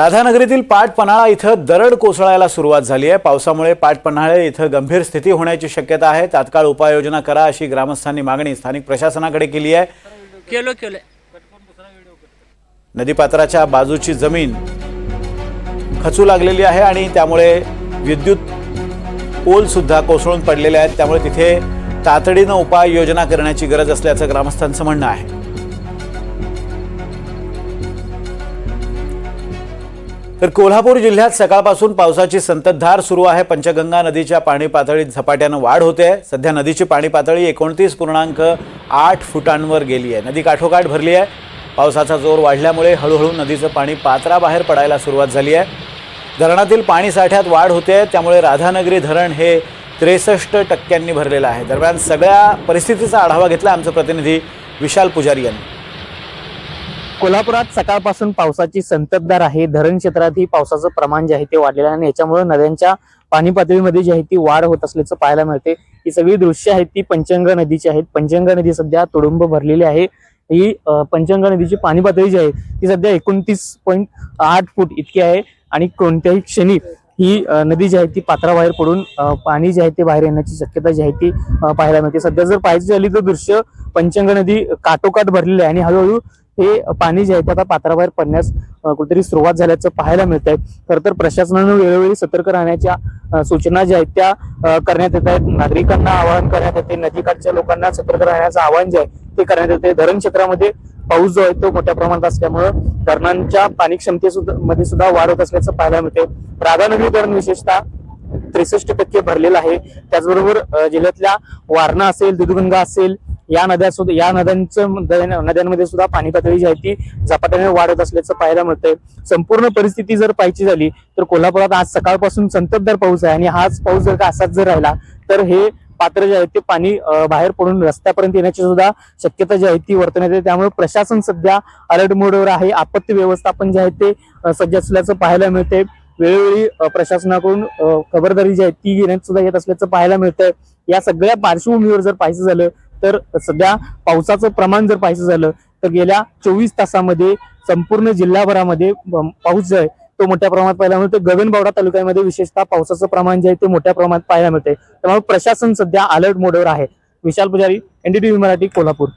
राधानगरीतील पाट पन्हाळा इथं दरड कोसळायला सुरुवात झाली आहे. पावसामुळे पाट पन्हाळे इथं गंभीर स्थिती होण्याची शक्यता आहे. तात्काळ उपाययोजना करा अशी ग्रामस्थांनी मागणी स्थानिक प्रशासनाकडे केली आहे. केलो केलं. नदीपात्राच्या बाजूची जमीन खचू लागलेली आहे आणि त्यामुळे विद्युत पोल सुद्धा कोसळून पडलेले आहेत. त्यामुळे तिथे तातडीनं उपाययोजना करण्याची गरज असल्याचं ग्रामस्थांचं म्हणणं आहे. तर कोल्हापूर जिल्ह्यात सकाळपासून पावसाची संततधार सुरू आहे. पंचगंगा नदीच्या पाणी पातळीत झपाट्यानं वाढ होते. आहे सध्या नदीची पाणी पातळी एकोणतीस पूर्णांक आठ फुटांवर गेली आहे. नदी काठोकाठ भरली आहे. पावसाचा जोर वाढल्यामुळे हळूहळू नदीचं पाणी पात्राबाहेर पडायला सुरुवात झाली आहे. धरणातील पाणी साठ्यात वाढ होते. त्यामुळे राधानगरी धरण हे त्रेसष्ट टक्क्यांनी भरलेलं आहे. दरम्यान सगळ्या परिस्थितीचा आढावा घेतला आमचे प्रतिनिधी विशाल पुजारी यांनी. कोल्हापुरात सकाळपासून पावसाची संततधार आहे. धरण क्षेत्रातही पावसाचं प्रमाण जे आहे ते वाढलेलं आहे आणि याच्यामुळे नद्यांच्या पाणी पातळीमध्ये जी आहे ती वाढ होत असल्याचं पाहायला मिळते. ही सगळी दृश्य आहेत ती पंचगंगा नदीची आहेत. पंचगंगा नदी सध्या तुडुंब भरलेली आहे. ही अं, पंचगंगा नदीची पाणी पातळी जी आहे ती सध्या एकोणतीस पॉईंट आठ फूट इतकी आहे आणि कोणत्याही क्षणी ही नदी जी आहे ती पात्राबाहेर पडून पाणी जे आहे ते बाहेर येण्याची शक्यता जी आहे ती पाहायला मिळते. सध्या जर पाहायची झाली तर दृश्य पंचंग नदी काटोकाट भरलेली आहे आणि हळूहळू हे पाणी जे आहे ते आता पात्राबाहेर पडण्यास कुठेतरी सुरुवात झाल्याचं पाहायला मिळत आहे खरं तर प्रशासनानं वेळोवेळी सतर्क राहण्याच्या सूचना ज्या आहेत त्या करण्यात येत आहेत. नागरिकांना आवाहन करण्यात येते. नदीकाठच्या लोकांना सतर्क राहण्याचं आवाहन जे आहे ते करण्यात येते. धरण क्षेत्रामध्ये पाऊस जो आहे तो मोठ्या प्रमाणात असल्यामुळं धरणांच्या पाणी क्षमतेमध्ये सुद्धा मध्ये सुद्धा वाढ होत असल्याचं पाहायला मिळते राधानगरी धरण विशेषतः त्रेसष्ट टक्के भरलेलं आहे. त्याचबरोबर जिल्ह्यातल्या वारणा असेल दुधगंगा असेल या नद्या सुद्धा या नद्यांचं नद्यांमध्ये सुद्धा पाणी पातळी जी आहे ती झपाट्याने वाढत असल्याचं पाहायला मिळतंय. संपूर्ण परिस्थिती जर पाहायची झाली तर कोल्हापुरात आज सकाळपासून संततधार पाऊस आहे आणि हाच पाऊस जर का असाच जर राहिला तर हे पात्र जे आहे ते पाणी बाहेर पडून रस्त्यापर्यंत येण्याची सुद्धा शक्यता जी आहे ती वर्तवण्यात येते. त्यामुळे प्रशासन सध्या अलर्ट मोडवर आहे. आपत्ती व्यवस्थापन जे आहे ते सज्ज असल्याचं पाहायला मिळते वेळोवेळी प्रशासनाकडून खबरदारी जी आहे ती घेण्यात सुद्धा येत असल्याचं पाहायला मिळतंय. या सगळ्या पार्श्वभूमीवर जर पाहायचं झालं तर सध्या पावसाचं प्रमाण जर पाहायचं झालं तर गेल्या चोवीस तासामध्ये संपूर्ण जिल्हाभरामध्ये पाऊस जो आहे तो मोठ्या प्रमाणात पाहायला मिळतो गगनबावडा तालुक्यामध्ये विशेषतः पावसाचं प्रमाण जे आहे ते मोठ्या प्रमाणात पाहायला मिळते त्यामुळे प्रशासन सध्या अलर्ट मोडवर आहे. विशाल पुजारी एनडीटीव्ही मराठी कोल्हापूर.